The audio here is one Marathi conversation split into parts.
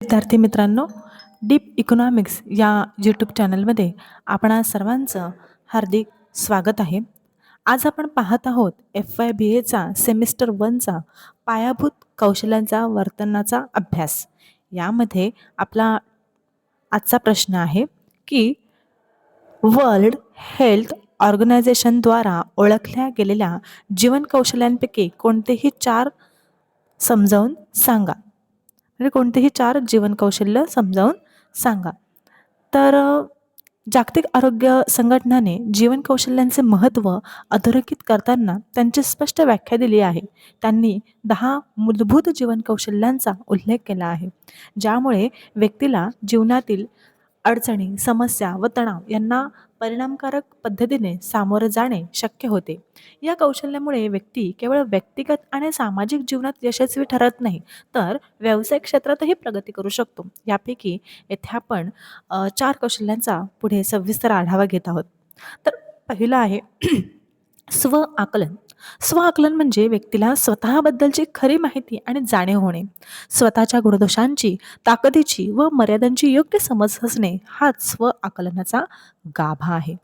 विद्यार्थी मित्रांनो डीप इकॉनॉमिक्स या यूट्यूब चॅनलमध्ये आपणा सर्वांचं हार्दिक स्वागत आहे. आज आपण पाहत आहोत एफ वाय बी एचा सेमिस्टर वनचा पायाभूत कौशल्यांचा वर्तनाचा अभ्यास. यामध्ये आपला आजचा प्रश्न आहे की वर्ल्ड हेल्थ ऑर्गनायझेशनद्वारा ओळखल्या गेलेल्या जीवन कौशल्यांपैकी कोणतेही चार समजावून सांगा. म्हणजे कोणतेही चार जीवन कौशल्य समजावून सांगा. तर जागतिक आरोग्य संघटनाने जीवन कौशल्यांचे महत्त्व अधोरेखित करताना त्यांची स्पष्ट व्याख्या दिली आहे. त्यांनी दहा मूलभूत जीवन कौशल्यांचा उल्लेख केला आहे. ज्यामुळे व्यक्तीला जीवनातील अडचणी समस्या व तणाव यांना परिणामकारक पद्धतीने सामोरं जाणे शक्य होते. या कौशल्यामुळे व्यक्ती केवळ व्यक्तिगत आणि सामाजिक जीवनात यशस्वी ठरत नाही तर व्यावसायिक क्षेत्रातही प्रगती करू शकतो. यापैकी येथे आपण चार कौशल्यांचा पुढे सविस्तर आढावा घेत आहोत. तर पहिलं आहे स्व आकलन. स्व आकलन म्हणजे व्यक्तीला स्वतःबद्दलची खरी माहिती आणि जाणीव होणे. स्वतःच्या गुणदोषांची ताकदीची व मर्यादांची योग्य समज असणे हाच स्व आकलनाचा गाभा आहे.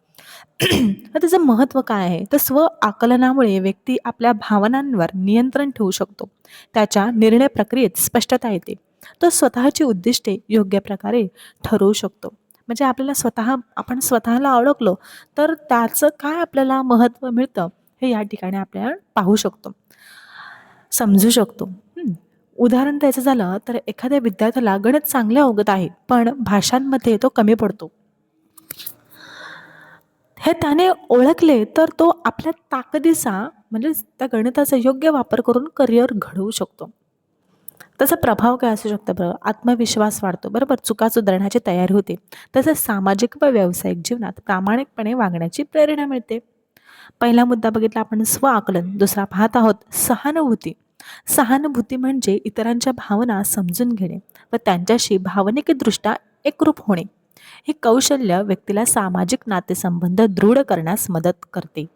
त्याचं महत्त्व काय आहे? तर स्व आकलनामुळे व्यक्ती आपल्या भावनांवर नियंत्रण ठेवू शकतो. त्याच्या निर्णय प्रक्रियेत स्पष्टता येते. तो स्वतःची उद्दिष्टे योग्य प्रकारे ठरवू शकतो. म्हणजे आपल्याला स्वतः आपण स्वतःला ओळखलो तर त्याचं काय आपल्याला महत्त्व मिळतं? हे या ठिकाणी आपल्याला पाहू शकतो. समजू शकतो. उदाहरण द्यायचं झालं तर एखाद्या विद्यार्थ्याला गणित चांगले अवगत आहे पण भाषांमध्ये तो कमी पडतो. हे त्याने ओळखले तर तो आपल्या ताकदीचा म्हणजे त्या गणिताचा योग्य वापर करून करिअर घडवू शकतो. त्याचा प्रभाव काय असू शकतो बरं? आत्मविश्वास वाढतो. बरोबर? चुका सुधारण्याची तयारी होते. तसेच सामाजिक व व्यावसायिक जीवनात प्रामाणिकपणे वागण्याची प्रेरणा मिळते. पहिला मुद्दा बघितला आपण स्व आकलन. दुसरा पाहत आहोत सहानुभूती. सहानुभूती म्हणजे इतरांच्या भावना समजून घेणे व त्यांच्याशी भावनिकदृष्ट्या एकरूप होणे. हे कौशल्य व्यक्तीला सामाजिक नातेसंबंध दृढ करण्यास मदत करते.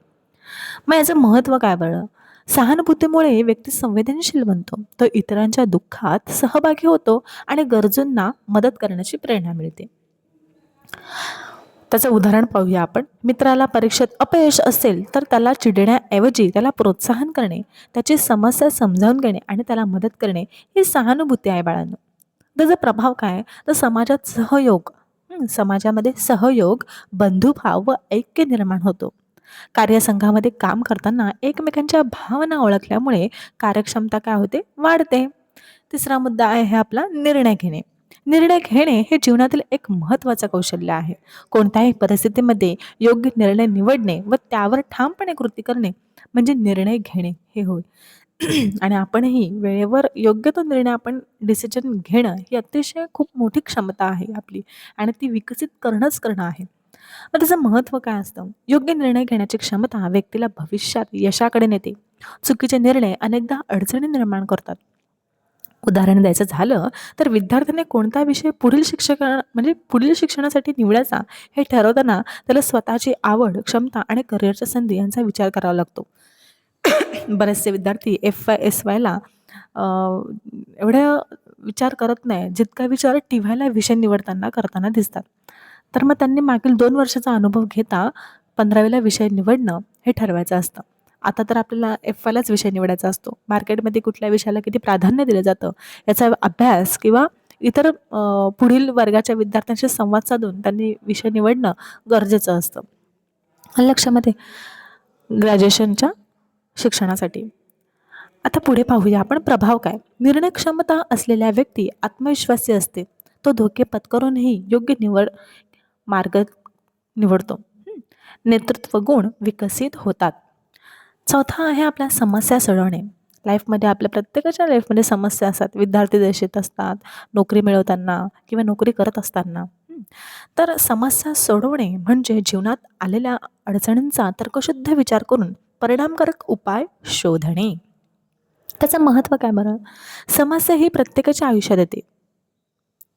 मग याचं महत्त्व काय बरं? सहानुभूतीमुळे व्यक्ती संवेदनशील बनतो. तो इतरांच्या दुःखात सहभागी होतो आणि गरजूंना मदत करण्याची प्रेरणा मिळते. त्याचं उदाहरण पाहूया आपण. मित्राला परीक्षेत अपयश असेल तर त्याला चिडण्याऐवजी त्याला प्रोत्साहन करणे त्याची समस्या समजावून घेणे आणि त्याला मदत करणे ही सहानुभूती आहे बाळांनो. त्याचा प्रभाव काय तर समाजात सहयोग समाजामध्ये सहयोग बंधुभाव व ऐक्य निर्माण होतो. कार्यसंघामध्ये काम करताना एकमेकांच्या भावना ओळखल्यामुळे कार्यक्षमता काय होते? वाढते. तिसरा मुद्दा आहे हे आपला निर्णय घेणे. निर्णय घेणे हे जीवनातील एक महत्त्वाचं कौशल्य आहे. कोणत्याही परिस्थितीमध्ये योग्य निर्णय निवडणे व त्यावर ठामपणे कृती करणे म्हणजे निर्णय घेणे हे होय. आणि आपणही वेळेवर योग्य तो निर्णय आपण डिसिजन घेणं ही अतिशय खूप मोठी क्षमता आहे आपली आणि ती विकसित करणंच करणं आहे. मग त्याचं महत्त्व काय असतं? योग्य निर्णय घेण्याची क्षमता व्यक्तीला भविष्यात यशाकडे नेते. चुकीचे निर्णय अनेकदा अडचणी निर्माण करतात. उदाहरण द्यायचं झालं तर विद्यार्थ्याने कोणता विषय पुढील शिक्षकां म्हणजे पुढील शिक्षणासाठी निवडायचा हे ठरवताना त्याला स्वतःची आवड क्षमता आणि करिअरच्या संधी यांचा विचार करावा लागतो. बरेचसे विद्यार्थी एफ वाय एस वायला एवढ्या विचार करत नाही जितका विचार टी व्हायला विषय निवडताना करताना दिसतात. तर मग त्यांनी मागील दोन वर्षाचा अनुभव घेता पंधरावीला विषय निवडणं हे ठरवायचं असतं. आता तर आपल्याला एफ वायलाच विषय निवडायचा असतो. मार्केटमध्ये कुठल्या विषयाला किती प्राधान्य दिलं जातं याचा अभ्यास किंवा इतर पुढील वर्गाच्या विद्यार्थ्यांशी संवाद साधून त्यांनी विषय निवडणं गरजेचं असतं. लक्षामध्ये ग्रॅज्युएशनच्या शिक्षणासाठी. आता पुढे पाहूया आपण प्रभाव काय. निर्णय क्षमता असलेल्या व्यक्ती आत्मविश्वासी असते. तो धोके पत्करूनही योग्य निवड मार्ग निवडतो. नेतृत्व गुण विकसित होतात. चौथा आहे आपल्या समस्या सोडवणे. लाईफमध्ये आपल्या प्रत्येकाच्या लाईफमध्ये समस्या असतात. विद्यार्थी दशेत असतात नोकरी मिळवताना किंवा नोकरी करत असताना. तर समस्या सोडवणे म्हणजे जीवनात आलेल्या अडचणींचा तर्कशुद्ध विचार करून परिणामकारक उपाय शोधणे. त्याचं महत्त्व काय बरं? समस्या ही प्रत्येकाच्या आयुष्यात येते.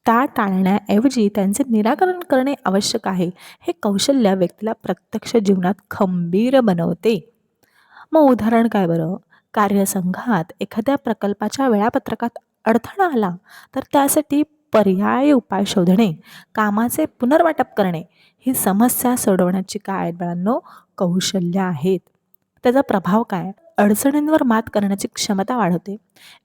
त्या टाळण्याऐवजी त्यांचे निराकरण करणे आवश्यक आहे. हे कौशल्य व्यक्तीला प्रत्यक्ष जीवनात खंबीर बनवते. मग उदाहरण काय बरं? कार्यसंघात एखाद्या प्रकल्पाच्या वेळापत्रकात अडथळा आला तर त्यासाठी पर्याय उपाय शोधणे कामाचे पुनर्वाटप करणे ही समस्या सोडवण्याची काय बाळांनो? कौशल्य आहेत. त्याचा प्रभाव काय? अडचणींवर मात करण्याची क्षमता वाढवते.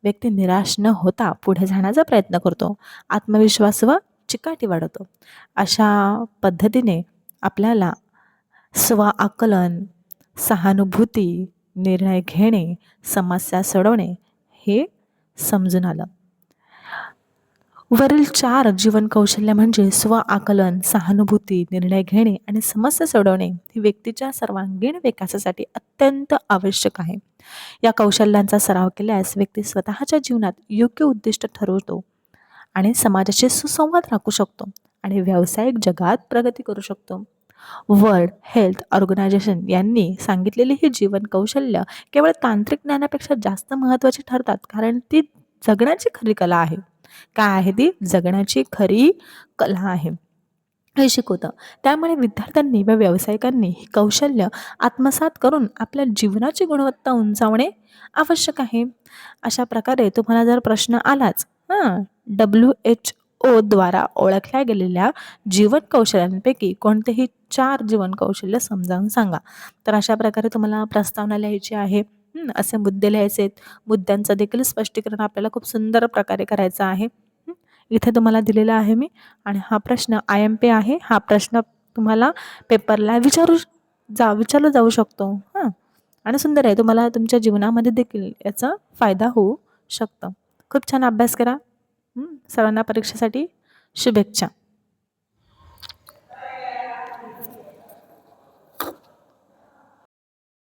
व्यक्ती निराश न होता पुढे जाण्याचा प्रयत्न करतो. आत्मविश्वास व चिकाटी वाढवतो. अशा पद्धतीने आपल्याला स्वआकलन सहानुभूती निर्णय घेणे समस्या सोडवणे हे समजून आलं. वरील चार जीवन कौशल्य म्हणजे स्व आकलन सहानुभूती निर्णय घेणे आणि समस्या सोडवणे ही व्यक्तीच्या सर्वांगीण विकासासाठी अत्यंत आवश्यक आहे. या कौशल्यांचा सराव केल्यास व्यक्ती स्वतःच्या जीवनात योग्य उद्दिष्ट ठरवतो आणि समाजाशी सुसंवाद राखू शकतो आणि व्यावसायिक जगात प्रगती करू शकतो. वर्ल्ड हेल्थ ऑर्गनायझेशन यांनी सांगितलेली ही जीवन कौशल्य केवळ तांत्रिक ज्ञानापेक्षा जास्त महत्त्वाची ठरतात कारण ती जगण्याची खरी कला आहे. काय आहे ती? जगण्याची खरी कला आहे. हे शिकवतं. त्यामुळे विद्यार्थ्यांनी व व्यावसायिकांनी ही कौशल्य आत्मसात करून आपल्या जीवनाची गुणवत्ता उंचावणे आवश्यक आहे. अशा प्रकारे तुम्हाला जर प्रश्न आलाच हां डब्ल्यू एच ओद्वारा ओळखल्या गेलेल्या जीवन कौशल्यांपैकी कोणतेही चार जीवन कौशल्य समजावून सांगा. तर अशा प्रकारे तुम्हाला प्रस्तावना लिहायची आहे. असे मुद्दे लिहायचे आहेत. मुद्द्यांचं देखील स्पष्टीकरण आपल्याला खूप सुंदर प्रकारे करायचं आहे. इथे तुम्हाला दिलेला आहे मी. आणि हा प्रश्न आय एम पी आहे. हा प्रश्न तुम्हाला पेपरला विचारू जा विचारला जाऊ शकतो. हां. आणि सुंदर आहे. तुम्हाला तुमच्या जीवनामध्ये देखील याचा फायदा होऊ शकतो. खूप छान अभ्यास करा. सर्वांना परीक्षेसाठी शुभेच्छा.